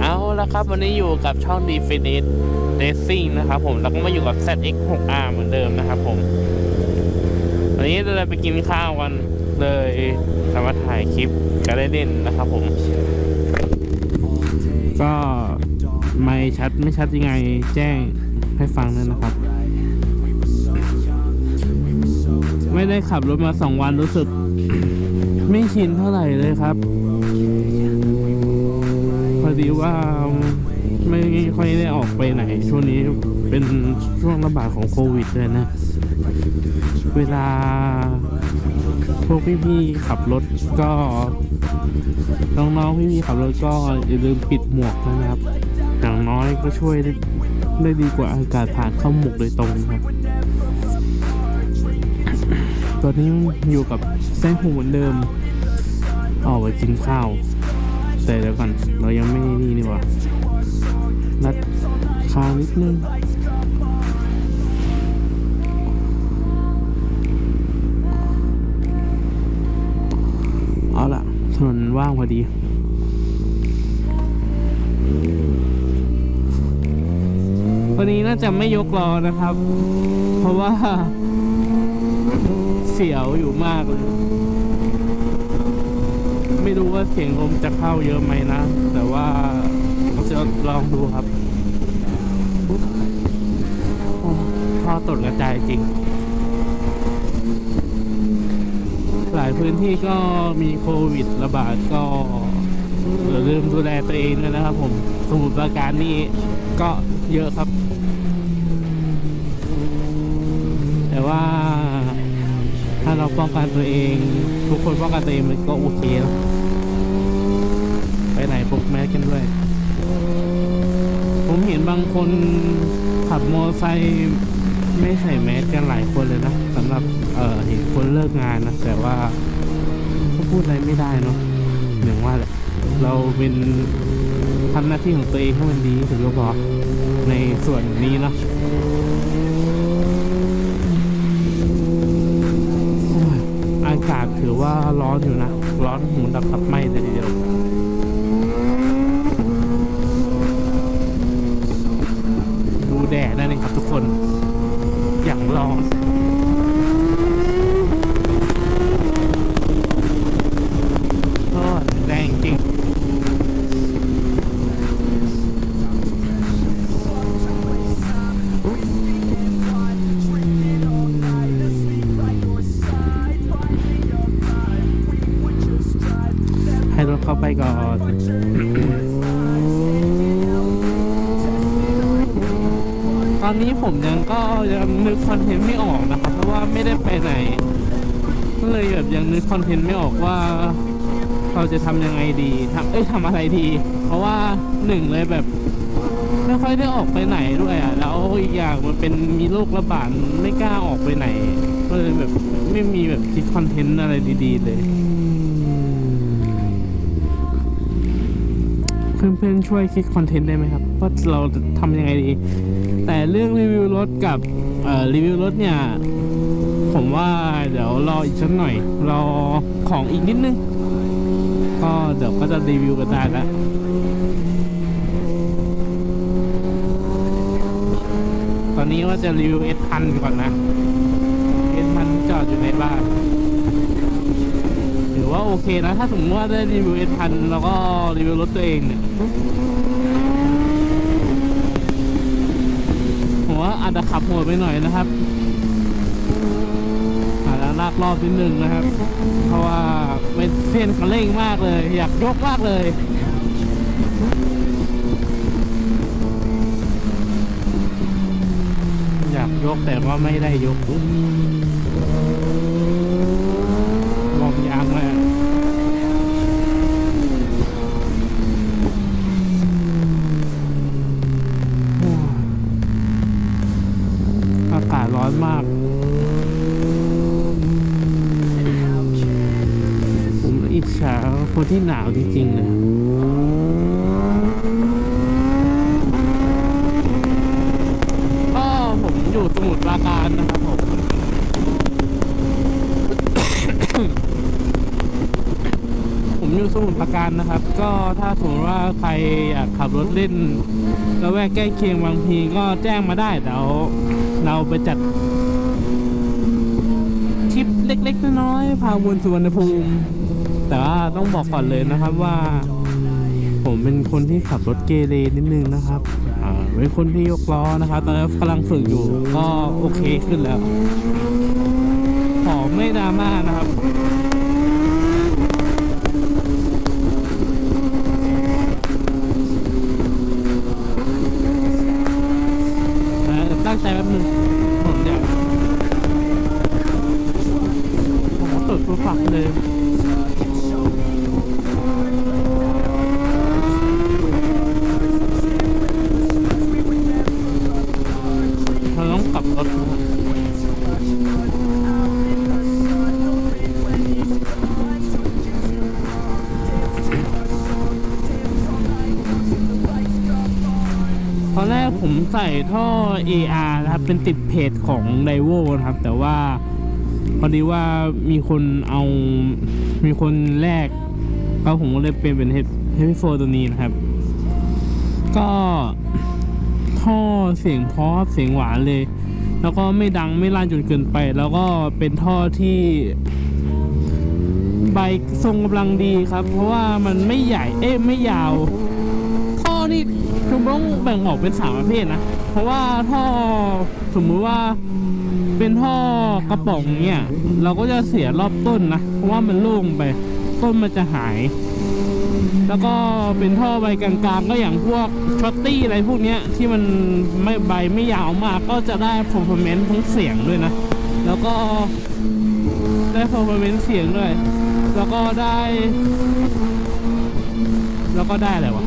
เอาละครับวันนี้อยู่กับช่อง Definite Racing นะครับผมแล้วก็มาอยู่กับ ZX6R เหมือนเดิมนะครับผม วันนี้เราจะไปกินข้าวกันเลยสามารถถ่ายคลิปกันเล่นนะครับผม ก็ไม่ชัดไม่ชัดยังไงแจ้งให้ฟังด้วยนะครับ ไม่ได้ขับรถมาสองวันรู้สึก ไม่ชินเท่าไหร่เลยครับ พอดีว่าไม่ค่อยได้ออกไปไหน ช่วงนี้เป็นช่วงระบาดของโควิดเลยนะ เวลาพวกพี่ๆขับรถก็น้องๆพี่ๆขับรถก็อย่าลืมปิดหมวกนะครับ อย่างน้อยก็ช่วยได้ได้ดีกว่าอากาศผ่านเข้าหมวกโดยตรงครับตอนนี้อยู่กับแซงหูเหมือนเดิม กินข้าว แต่เดี๋ยวก่อน เรายังไม่นี่นี่ว่านัดข้าวนิดนึงเอาล่ะถนนว่างพอดีวันนี้น่าจะไม่ยกล้อนะครับ เพราะว่าเสียวอยู่มากเลย ไม่รู้ว่าเสียงลมจะเข้าเยอะไหมนะ แต่ว่าจะลองดูครับปุ๊บโอ้ท่อตดกระจายจริง หลายพื้นที่ก็มีโควิดระบาดก็อย่าลืมดูแลตัวเองด้วยนะครับผม สมุทรปราการนี่ก็เยอะครับ แต่ว่า ป้องกันตัวเอง ทุกคนป้องกันตัวเองมันก็โอเคแล้วไปไหนพกแมสกันด้วย ผมเห็นบางคนขับมอเตอร์ไซค์ไม่ใส่แมสกันหลายคนเลยนะสำหรับเอ่อเห็นคนเลิกงานนะแต่ว่าก็พูดอะไรไม่ได้เนาะอย่งว่าแหละเราเป็นทำหน้าที่ของตัวเองให้มันดีที่สุดก็พอในส่วนนี้เนาะากาศถือว่าร้อนอยู่นะ ร้อนหมุนดับตับไหมเลยทีเดียวดูแดดได้เลยครับทุกคน อย่างร้อน เข้าไปก่อนตอนนี้ผมยังก็ยังนึกคอนเทนต์ไม่ออกนะครับ เพราะว่าไม่ได้ไปไหนก็เลยแบบยังนึกคอนเทนต์ไม่ออกว่า เราจะทำยังไงดีทำเอ้ยทำอะไรดี เพราะว่าหนึ่งเลยแบบไม่ค่อยได้ออกไปไหนด้วยอะแล้วอีกอย่างมันเป็นมีโรคระบาดไม่กล้าออกไปไหน ก็เลยแบบไม่มีแบบคิดคอนเทนต์อะไรดี ๆ เลย เพื่อนๆช่วยคิดคอนเทนต์ได้ไหมครับว่าเราทำยังไงดี แต่เรื่องรีวิวรถกับรีวิวรถเนี่ย ผมว่าเดี๋ยวรออีกสักหน่อย รอของอีกนิดนึง ก็เดี๋ยวก็จะรีวิวกันได้แล้วตอนนี้ว่าจะรีวิวเอสพันก่อนนะเอสพันจอดอยู่ในบ้าน ว่าโอเคนะ ถ้าสมมติว่าได้รีวิวเอพันแล้วก็รีวิวรถตัวเองเนี่ยผมว่าอาจจะขับโหดไปหน่อยนะครับอาจจะลากรอบนิดนึงนะครับ เพราะว่าไม่เส้นคันเร่งมากเลย อยากยกมากเลยอยากยกแต่ว่าไม่ได้ยก ร้อนมากผมอิจฉาคนที่หนาวจริงๆเลยก็ผมอยู่สมุทรปราการนะครับผมผมอยู่สมุทรปราการนะครับ ก็ถ้าสมมติว่าใครอยากขับรถเล่นแล้วแวกใกล้เคียงบางพีก็แจ้งมาได้เดี๋ยว เราไปจัดทริปเล็กๆน้อยๆพาวนสุวรรณภูมิ แต่ว่าต้องบอกก่อนเลยนะครับว่า ผมเป็นคนที่ขับรถเกเรนิดนึงนะครับอ่าเป็นคนที่ยกล้อนะครับ ตอนนี้กำลังฝึกอยู่ก็โอเคขึ้นแล้ว ขอไม่ดราม่านะครับ อ่าตั้ง ใจแป๊บนึงผมอยากผมตดตัวฝักเลย ใส่ท่อ AR นะครับเป็นติดเพจของไดโวนะครับ แต่ว่าพอดีว่ามีคนเอามีคนแลกก็ผมก็เลยเปลี่ยนเป็นเฮฟวี่โฟตัวนี้นะครับ ก็ท่อเสียงเพราะเสียงหวานเลย แล้วก็ไม่ดังไม่ลั่นจนเกินไป แล้วก็เป็นท่อที่ใบทรงกำลังดีครับ เพราะว่ามันไม่ใหญ่เอ๊ะไม่ยาว ท่อนี่ คือต้องแบ่งออกเป็นสามประเภทนะ เพราะว่าท่อสมมุติว่าเป็นท่อกระป๋องเนี่ย เราก็จะเสียรอบต้นนะ เพราะว่ามันโล่งไป ต้นมันจะหาย แล้วก็เป็นท่อใบกลางๆ ก็อย่างพวกช็อตตี้อะไรพวกเนี้ยที่มันไม่ใบไม่ยาวมากก็จะได้ performance ทั้งเสียงด้วยนะ แล้วก็ได้ performance เสียงด้วย แล้วก็ได้ แล้วก็ได้อะไรวะ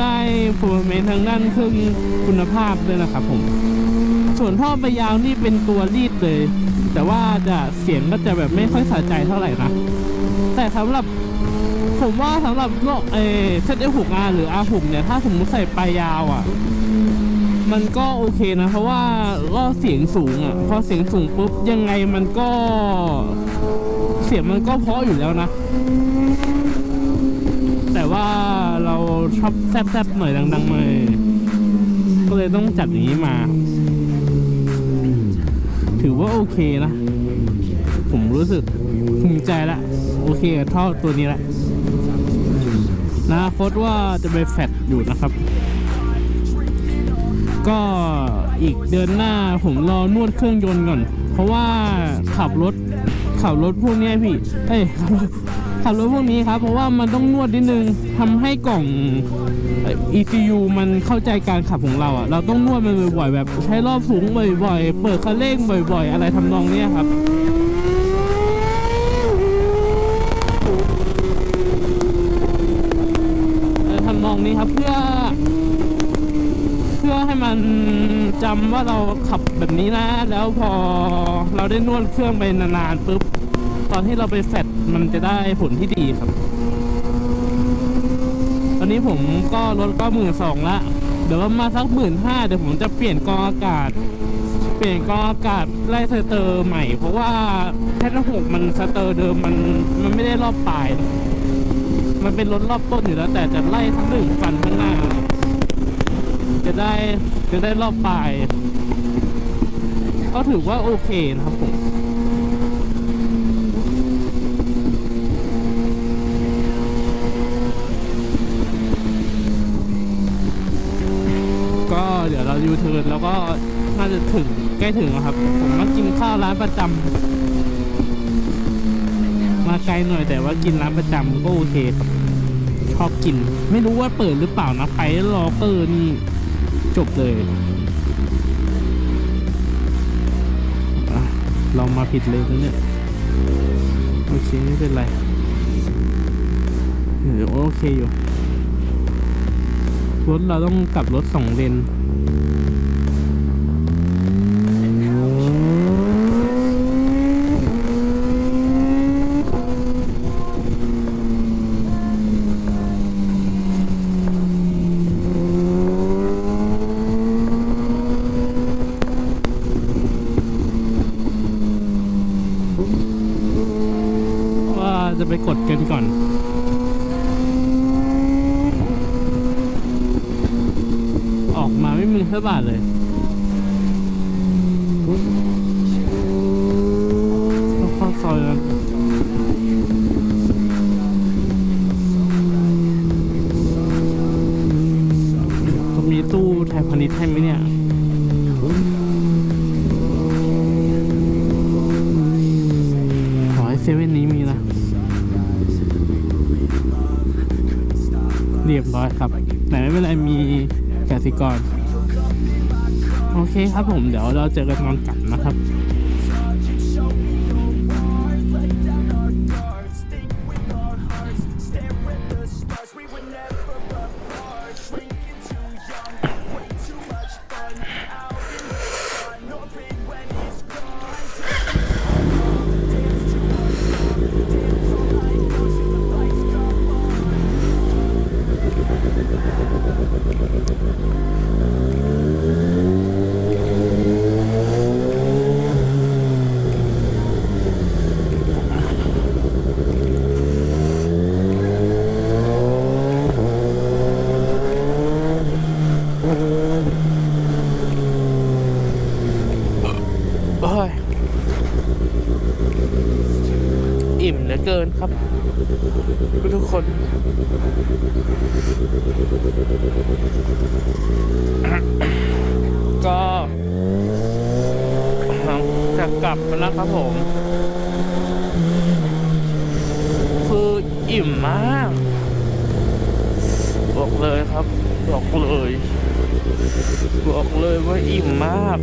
ได้ performance ทางด้านเครื่องคุณภาพด้วยนะครับผม ส่วนท่อใบยาวนี่เป็นตัวรีดเลย แต่ว่าจะเสียงก็จะแบบไม่ค่อยสะใจเท่าไหร่นะ แต่สำหรับผมว่าสำหรับโลกเอเซตเอหกอาหรืออาหกเนี่ย ถ้าสมมติใส่ปลายยาวอะ มันก็โอเคนะ เพราะว่าก็เสียงสูงอะ พอเสียงสูงปุ๊บ ยังไงมันก็ เสียงมันก็เพราะอยู่แล้วนะ แต่ว่า อบแซบๆหน่อยดังๆหน่อยก็เลยต้องจัดอย่างนี้มา ถือว่าโอเคนะ ผมรู้สึกภูมิใจละโอเคกับท่อตัวนี้ละนะโคตว่าจะไปแฟดอยู่นะครับ ก็อีกเดือนหน้าผมรอนวดเครื่องยนต์ก่อน เพราะว่าขับรถขับรถพวกนี้พี่ เอ้ยขับรถ ขับรถพวกนี้ครับ เพราะว่ามันต้องนวดนิดนึงทำให้กล่อง ECU มันเข้าใจการขับของเราอะ เราต้องนวดมันบ่อยๆแบบ ใช้รอบสูงบ่อยๆ เปิดคันเร่งบ่อยๆ อะไรทำนองเนี้ยครับทำนองนี้ครับเพื่อ เพื่อให้มันจำว่าเราขับแบบนี้นะ แล้วพอเราได้นวดเครื่องไปนานๆปุ๊บ อนที่เราไปแฟดมันจะได้ผลที่ดีครับ ตอนนี้ผมก็ลดก็หมื่นสองละ เดี๋ยวมาสักหมื่นห้าเดี๋ยวผมจะเปลี่ยนกองอากาศ เปลี่ยนกองอากาศไล่สเตอร์ใหม่ เพราะว่าแพทหกมันสเตอร์เดิมมันมันไม่ได้รอบปลาย มันเป็นรถรอบต้นอยู่แล้ว แต่จะไล่ทั้งหนึ่งฟันข้างหน้า จะได้จะได้รอบปลาย ก็ถือว่าโอเคนะครับผม ก็เดี๋ยวเรายูเทิร์นแล้วก็น่าจะถึงใกล้ถึงครับ ผมมากินข้าวร้านประจำมาไกลหน่อยแต่ว่ากินร้านประจำก็โอเคครับชอบกิน ไม่รู้ว่าเปิดหรือเปล่านะไปรอเกอร์นี่จบเลยอะเรามาผิดเลยนะเนี่ยโอเคไม่เป็นไรโอเคอยู่ รถเราต้องกลับรถสองเลนว่าจะ จะไปกดกันก่อน อ อกมาไม่มีสักบาทเลย ผมเดี๋ยวเราเจอกันตอนกลับนะครับ นครับ ทุกคน ก็จะกลับแล้วครับผม คืออิ่มมากบอกเลยครับบอกเลยบอกเลยว่าอิ่มมาก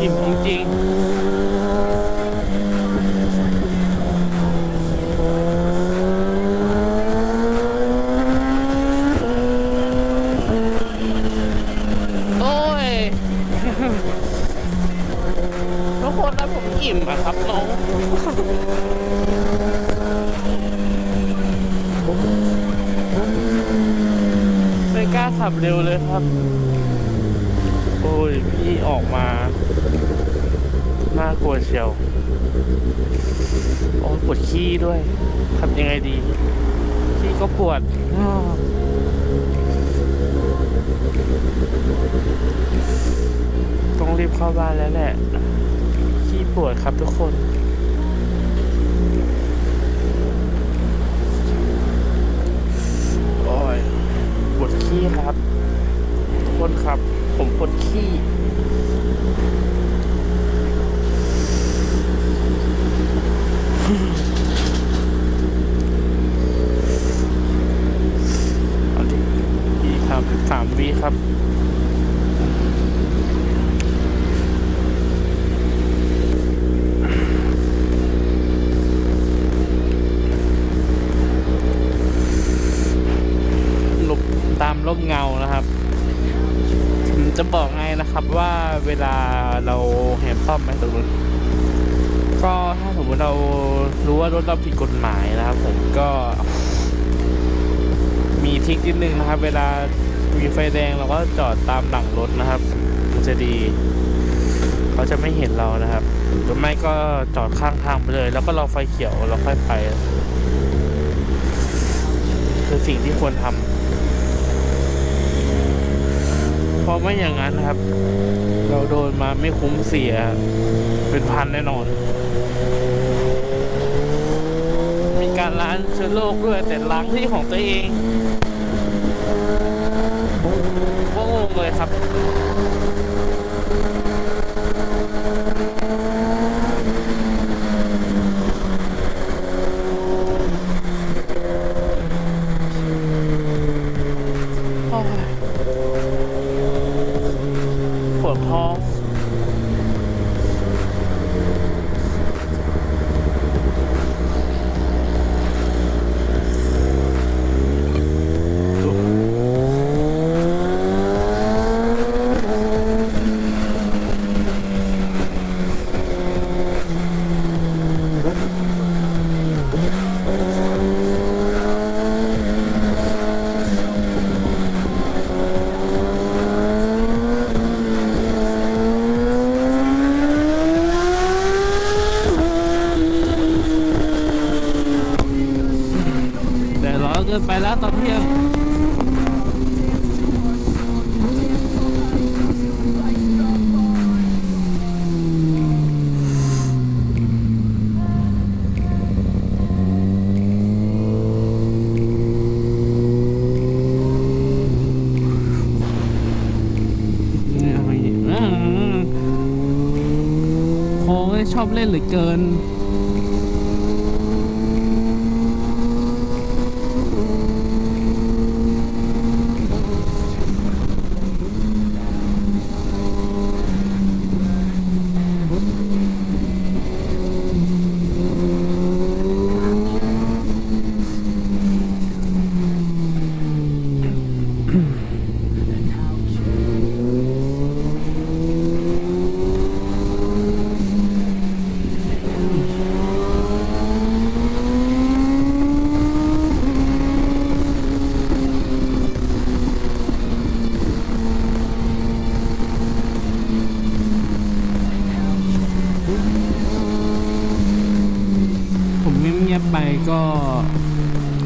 อิ่มจริงๆ โอ้ย ทุกคนนะผมอิ่มอะครับน้อง ไม่กล้า ขับเร็วเลยครับ โอ้ย พี่ออกมา น่ากลัวเชียวโอ้ปวดขี้ด้วยทำยังไงดี ขี้ก็ปวดต้องรีบเข้าบ้านแล้วแหละขี้ปวดครับทุกคน โอ้ย ปวด ขี้ครับทุกคนครับ ผมปวดขี้อาดิอีกครับสามวีครับ แหมป้อมไปตรงนู้นก็ถ้าสมมติเรารู้ว่ารถเราผิดกฎหมายนะครับผมก็มีทิกนิดนึงนะครับ เวลามีไฟแดงเราก็จอดตามหลังรถนะครับมันจะดี เขาจะไม่เห็นเรานะครับ หรือไม่ก็จอดข้างทางไปเลย แล้วก็รอไฟเขียวเราค่อยไป คือสิ่งที่ควรทำ เพราะไม่อย่างนั้นนะครับ เราโดนมาไม่คุ้มเสีย เป็นพันแน่นอน มีการล้างเชื้อโรคด้วยแต่ล้างที่ของตัวเองก็งงเลยครับ ตอนเที่ยง นี่อะไรเนี่ยอ่าโค้ง ชอบเล่นเหลือเกิน ผมเงียบๆไปก็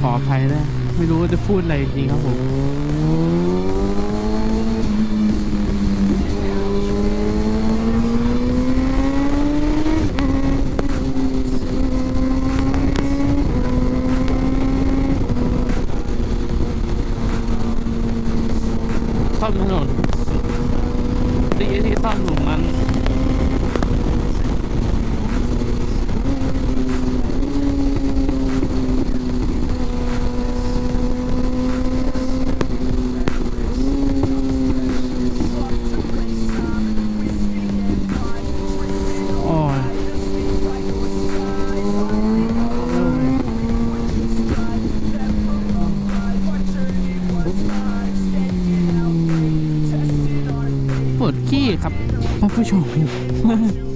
ขออภัยด้วยไม่รู้ว่าจะพู ดอะไรจริงครับผม ซ่อมถนนดีที่ซ่อมหลุมมัน โอ้ยปวดขี้ ครับท่านผู้ชม